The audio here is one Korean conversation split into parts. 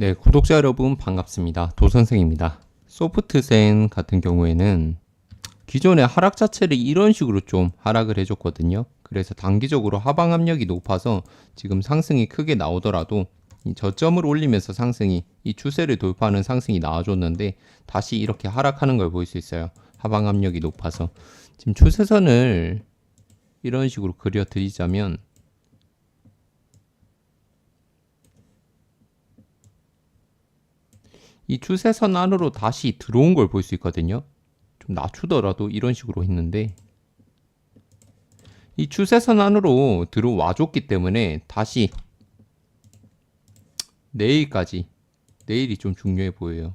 네, 구독자 여러분 반갑습니다. 도선생입니다. 소프트센 같은 경우에는 기존의 하락 자체를 이런 식으로 좀 하락을 해줬거든요. 그래서 단기적으로 하방 압력이 높아서 지금 상승이 크게 나오더라도 이 저점을 올리면서 상승이 이 추세를 돌파하는 상승이 나와줬는데 다시 이렇게 하락하는 걸 볼 수 있어요. 하방 압력이 높아서 지금 추세선을 이런 식으로 그려 드리자면 이 추세선 안으로 다시 들어온 걸 볼 수 있거든요. 좀 낮추더라도 이런 식으로 했는데 이 추세선 안으로 들어와 줬기 때문에 다시 내일까지 내일이 좀 중요해 보여요.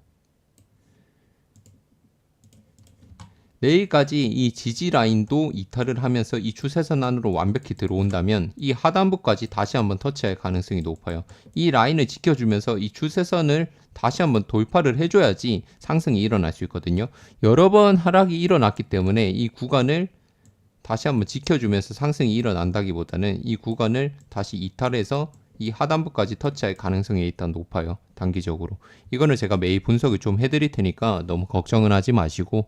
내일까지 이 지지 라인도 이탈을 하면서 이 추세선 안으로 완벽히 들어온다면 이 하단부까지 다시 한번 터치할 가능성이 높아요. 이 라인을 지켜주면서 이 추세선을 다시 한번 돌파를 해줘야지 상승이 일어날 수 있거든요. 여러 번 하락이 일어났기 때문에 이 구간을 다시 한번 지켜주면서 상승이 일어난다기보다는 이 구간을 다시 이탈해서 이 하단부까지 터치할 가능성이 일단 높아요. 단기적으로. 이거는 제가 매일 분석을 좀 해드릴 테니까 너무 걱정은 하지 마시고